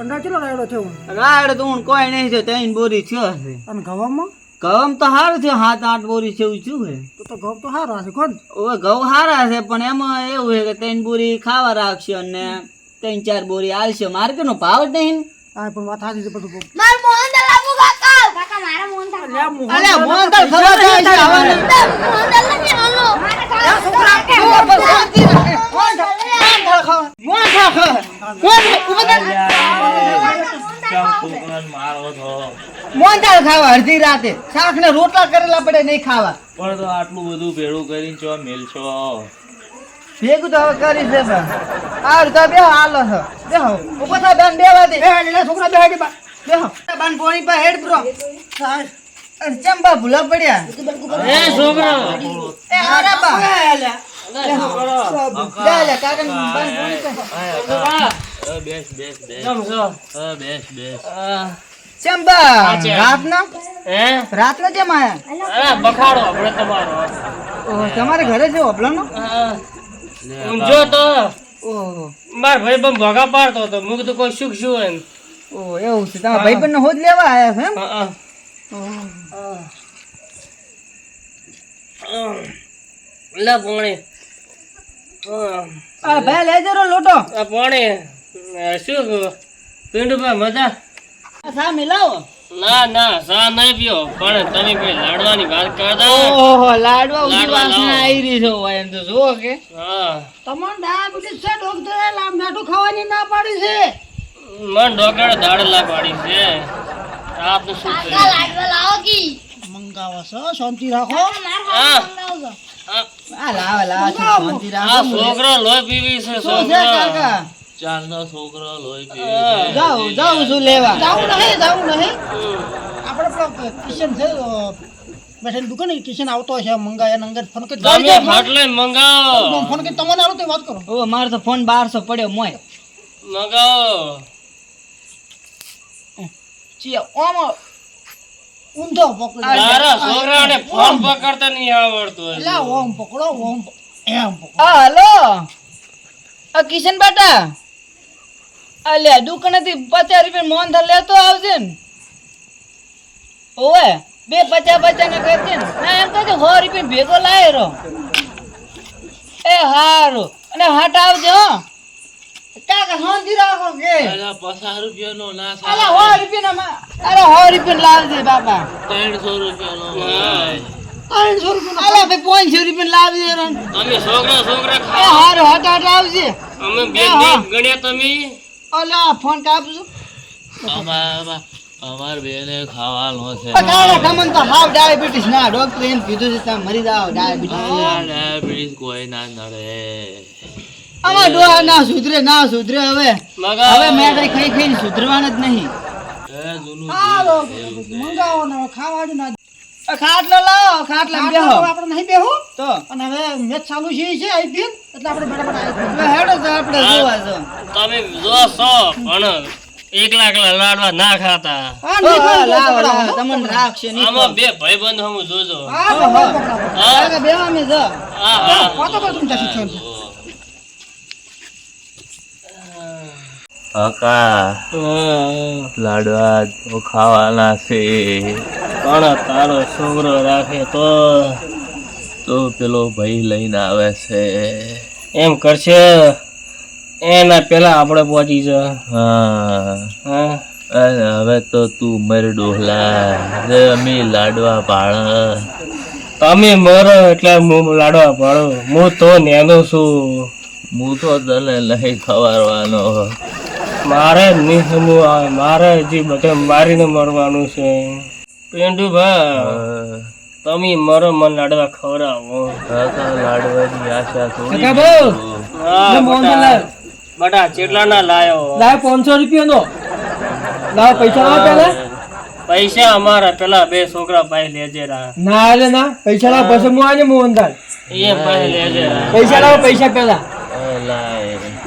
કંડા કેટલો રાયડો થયો રાયડો તો હું કોઈ નહીં થયો ત્રણ બોરી થયો હશે. અને ઘઉંમાં? ઘઉં તો સારું થયો સાત આઠ બોરી છે એવું શું છે તો તો ઘઉં તો સારા હશે કોણ? ઓવે ઘઉં સારા હશે પણ એમાં એવું છે કે ત્રણ બોરી ખાવા રાખશે અને ત્રણ ચાર બોરી આલશે. માર્કેટનો ભાવ જ નહીં આ પણ વાત સાચી છે બધું માર મોહનદાલ આપો કાકા. કાકા મારા મોહનદાલ અલ્યા, મોહન ખબર મારા છોકરા, મોહનદાલ ખાવા. અડધી રાતે શાક ને બેવા દે એટલે છોકરા બાન પોણી પર ચંબા ભૂલા પડ્યા પોણી રાતના રાતના કેમ આયા અરે બખાડો આપણે તમારો ઘરે છે ઓપલાનો હા. ઊંઝો તો માર ભાઈ બમ ભોગા પાડતો હતો મુક તો કોઈ સુખ શું એમ ઓ એવું છે તમારા ભાઈબંધને હોજ લેવા આયા છે એમ હા. લે પોણી. આ ભાઈ લઈ જરો લોટો. આ પાણી શું? પિંડુભાઈ મજા? સા મિલાવો ના ના સા નહીં પીઓ. પણ તમે કોઈ લાડવાની વાત કરતા? ઓહો લાડવા ઉડી વાસના આવી રહી છો એમ તો જુઓ કે. હા. તમારે ડાયાબિટીસ છે ડોક્ટરે? લામ નાટું ખાવાની ના પાડી છે. મન ઢોકળે દાડલા પાડી છે. આપ તો શું લાડવા લાવો કી. મંગાવો છો શાંતિ રાખો. હા. આ આ લાવા લાવા છે, શાંતિ આ રાખો છોકરો લોહી પીવી છે શું છે છોકરો? કાકા? ચારનો છોકરો લોહી હા. જાઉં જાઉં છું. લેવા? જાવું નહીં જાવું નહીં. આપણે પેલો કિશન છે આવતો હશે મંગાયા અંગત ફોન કરી. તમે ફાટલે મંગાવો. ફોન કરી તમને આલો તો વાત કરો. ઓ મારો તો ફોન બારસો પડ્યો મોય. મંગાવો. ચિયા ઓમ ઊંધો પકડો તારા છોકરાને ફોન પકડતા નહીં આવડતો એટલે ઓમ પકડો ઓમ એમ પકડો. આ હલો. આ કિશન બેટા. અલે દુકાનેથી પચાસ રૂપિયા મોહન થા લેતો આવજે ને. ઓવે બે પચાસ પચાસ ને કરજે ને. ના એમ કહે સો રૂપિયા ભેગો લાવે રો એ હારું. અને હાટ આવજો હો. કાકા શાંતિ રાખો કે. અલા, પચાસ રૂપિયાનો ના અલા થાય રૂપિયા ના અરે સો રૂપિયા લાવજે બાપા. ત્રણસો રૂપિયાનો હા. ત્રણસો રૂપિયા અલા ભાઈ પાંચસો રૂપિયા લાવજે રો તમે છોકરા છોકરા એ ખાઓ હારું હટ હટ આવજે. અમે બે હા. ગણ્યા તમે? અલા ફોન કાપજો અમારા અમાર બેને ખાવાનો છે. કાળા ખમણ તો હાવ ડાયાબિટીસ ના ડોક્ટર એમ કીધું છે તમે મરી જાવ ડાયાબિટીસ ડાયાબિટીસ કોઈ ના નડે. આમાં ડોહા ના સુધરે ના સુધરે હવે. હવે મેં ખાઈ ખાઈને સુધરવાના જ નહીં. મંગાવો ના ખાવાનું લાડવા ના ખાતા. તમને બે ભાઈબંધ હમ જોજો. બે કાકા લાડવા તો ખાવાના છે. પણ તારો છોકરો રાખે તો તો પેલો ભાઈ લઈને આવે છે. એમ કરશે? એના પેલા આપણે પહોંચી જા. હા. હવે તો તું મર ડોહલા અમે લાડવા પાળ તમે મરો એટલે હું લાડવા પાડો. હું તો નેનો છું. હું તો તને નહીં ખવારવાનો મારે નહીં સમૂહ આવે મારે હજી બધે મારીને મરવાનું છે. પેન્ડુ ભાઈ તમે મરો મન લાડવા ખવડાવો. કાકા લાડવાની આશા કાકા બહુ. બટા ચેટલા ના લાયો. લાવ પાંચસો રૂપિયા નો. લાવ પૈસા લાવ પેલા. પૈસા અમારા પેલા બે છોકરા પાસે લેજે રા. ના આલે ના. પૈસા લાવ પછી હું આને મોહન દાલ એ પાસે લેજે પૈસા લાવ પૈસા પેલા.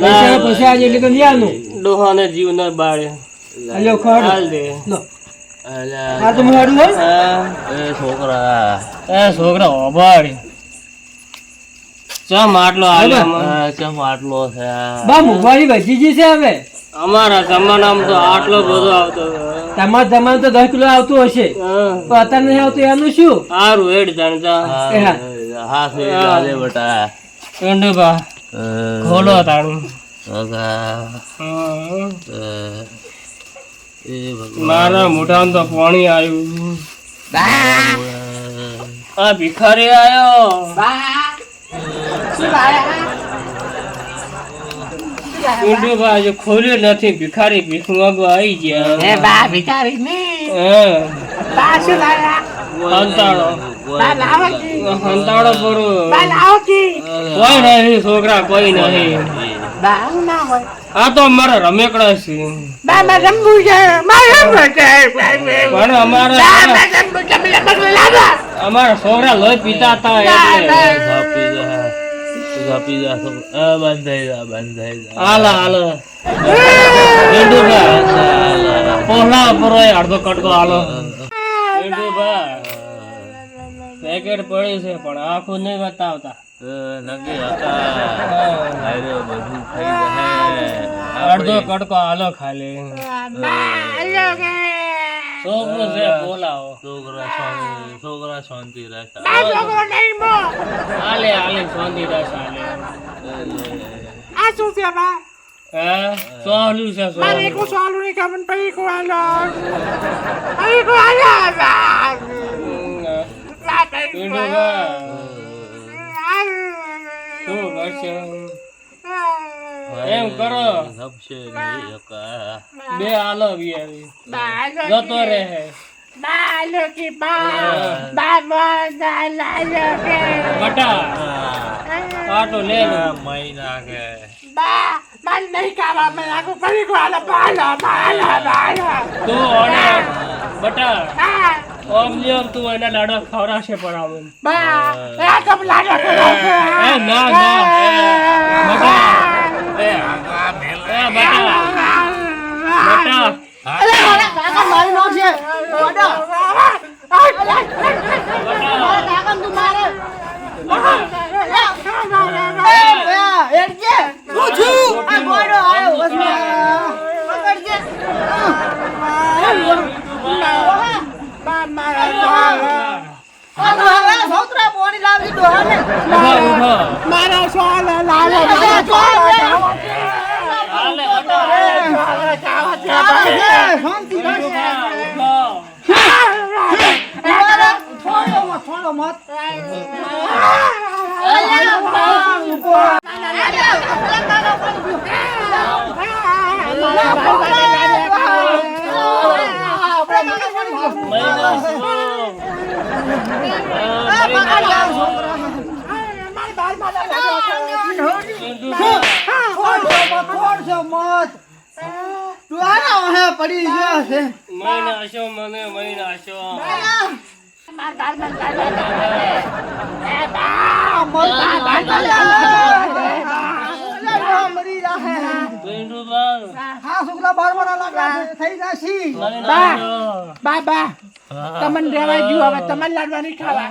પૈસા પછી આજે એટલે તો નહીં આલનું ડોહાને જીવ ન બાળે લ્યો ખડ હાલ દે લો આ તો હું હોય એ છોકરા એ છોકરા ઓભાડ ચમ આટલો આલ્યો ચમ આટલો છે બા વધી ગઈ છે હવે અમારા જમાનામાં તો આટલો બધો આવતો. તમારા જમાને તો દસ કિલો આવતું હશે તો અત્યારે નહીં આવતું એનું શું સારું હેડ જાણતા હા. હા સે બટા ખોલો ભગવાન મારા મોઢામાં તો પાણી આવ્યું. આ ભિખારી આવ્યો પેંડુભા હજુ ખોલ્યું નથી. ભિખારી ભીખ માંગવા આવી ગયા. બા ભિખારી ને? હા. બા શું લાયા હંતાડો હંતાડો પર કોઈ નહીં છોકરા કોઈ નહીં. બા ના હોય. આ તો અમારા રમેકડા છે. બા રમવું છે મારે રમવું છે પણ અમારા અમારા છોકરા લોહી પીતા હતા એટલે ઝાપી જા ઝાપી જા તો આ બંધાઈ જા બંધાઈ જા. હાલા હાલો. પેંડુભા પર અડધો કટકો હાલો. પેકેટ પડ્યું છે પણ આખું નહીં બતાવતા. નંગે હતા આયરો બધું થઈ જાય અડધો કડકો આલો ખાલી છોકરું છે બોલાવો છોકરા શાંતિ છોકરા શાંતિ રાખે હાલે હાલે શાંતિ રાખ હાલે આ શું છે બા. સોહલું છે મારે સોહલું નહીં ખબર પડી કો આલો પડી આલો એમ કરો. હપશે બે. આલો બા જતો રહે. બા. કે બા બા બા લાલો કે બટા આટો લે બા મને નહીં કાવા મેં આખું પડી કો આલો બાલો બાલો બાલો. તું ઓને બટા. બા ઓમ લે ઓમ તું એના લાડો ખવડાવશે પણ આમ બા આ તો લાડો ખવડાવશે. એ ના ના એ, બટા. એ એ બટા. બટા. અરે મારા કાકા મારી નો છે. ઓડો મારા કાકા તું મારે એ એડજે હું છું આ ગોડો આયો વસમાં પકડજે આ હવે છોકરા પોણી લાવી દો હને ઊભો ઊભો મારા સોલ લાલો ઊભો છોડો મત શું પડી ગયો છે મહિના છો મને મહિના છો મરી જાહે હા લાગા થઈ જાશી મહિના બા બા તમને રેવા ગયું હવે તમને લાડવાની ખાવા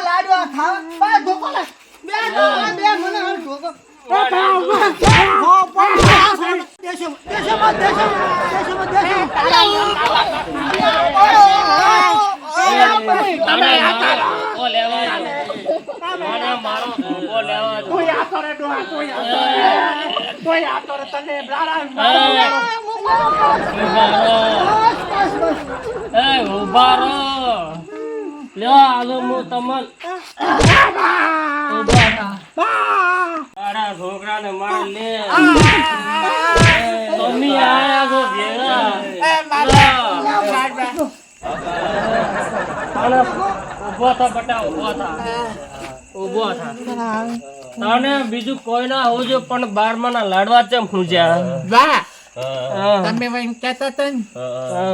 લાડવા ખાવા બે ધોકો બે મને હાલ ધોકો હો પણ આ છોડ દેશો દેશો મત દેશો દેશો મત દેશો તારે મારો ઓ લેવા દો. મારે મારો ઓ લેવા દો. કોઈ આ કરે ડોહા કોઈ આ કરે કોઈ આ કરે તને બ્રાડા ઊભા રહો. એ ઊભા રહો. લ્યો આલો હું તમને ઊભા માર લે. મમ્મી આયા છો ભેગા ઊભો થા બટા ઊભો થા. ઊભો થા. તને બીજું કોઈ ના હોજો પણ બારમા ના લાડવા ચમ હું જ્યાં? તમે એમ કહેતા હતા ને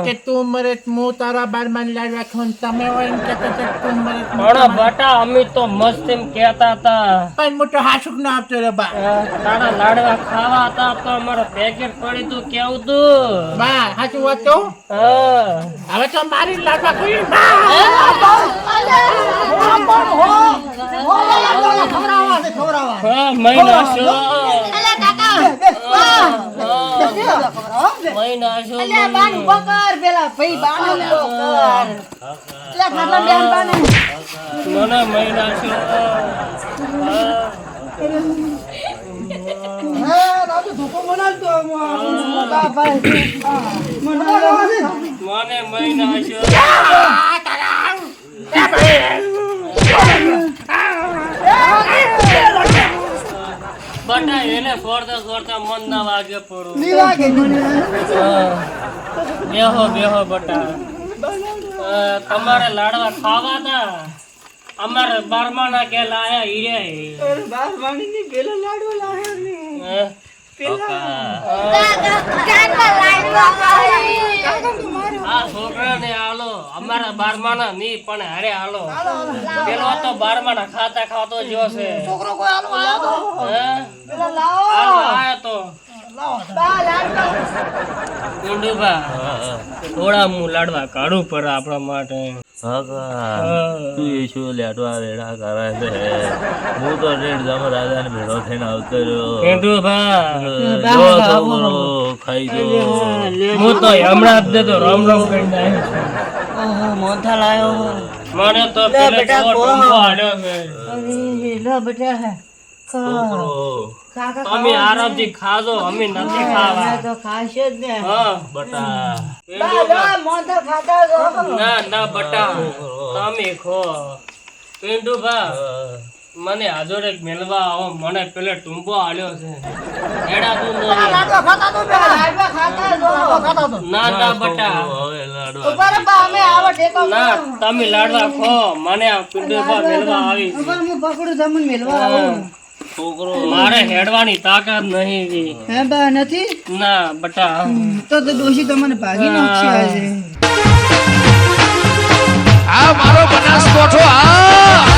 કે તું મરે હું તારા બારમાં લાડ રાખું ને તમે એમ કહેતા હતા તું મરે પણ બટા અમે તો મસ્ત એમ કહેતા હતા પણ મોટો હાસુક ના આપતો રે બા તારા લાડવા ખાવા હતા તો અમારો પેકેટ પડી તું કેવું તું બા હાચું વાત તો હવે તો મારી લાડવા કરી બા છે હા મહિના છો મહિના છો અલ્યા બાનું પકડ પેલા ભાઈ બાનું પકડ અલ્યા ખાટલા બેન બાને. મને મહિના છો. મને મહિના છો. બટા એને છોડતા છોડતા મન ના વાગે પડું ની વાગે. બેહો બેહો બટા. તમારે લાડવા ખાવા તા? અમારે બારમા ના કે લાયા હીરે. હે? કાકા લાડવા હાલો અમારા બારમાના ની પણ હારે હાલો. પેલો તો બારમાના ખાતા ખાતો જો છે. છોકરો કોઈ આલો આયો તો હે? પેલા લાવો. હાલો આયો તો. ગુંડુભા થોડા હું લાડવા કાઢું પર આપણા માટે. તું એ શું લેટવા રેડા કરે છે. હું તો રેડ જમ રાજા ને ભેળો થઈને આવતો રહ્યો. ગુંડુભા ખાઈ ગયો હું તો હમણાં જ દેતો રામ રામ કરીને આવ્યો મોથા લાયો. મને તો પેલે બેટા, કોણ? ટૂંકો છે. બેટા. તમે આરામથી ખાજો અમે નથી ખાવા. તો ખાશે જ ને. હા બટા. બા લો મોથા ખાતા જો ના ના બટા. તમે ખો. પિન્ટુભા મને હાજર એક મેલવા આવો. મને પેલે ટૂંકો આલ્યો છે. એડા તું લાડવા ખાતા તો લાડવા ખાતા જો ખાતા તો. ના ના બટા. હવે લાડવા ઉપર બા અમે આવા ટેકો ના તમે લાડવા ખો. મને આ પિન્ટુભા મેલવા આવી ઉપર હું પકડું તમને મેલવા આવું. છોકરો મારે હેડવાની તાકાત નહીં જી. હે બા નથી? ના બટા તો તો ડોશી તમને ભાગી નાખશે આજે. આ મારો બનાસકોઠો આ!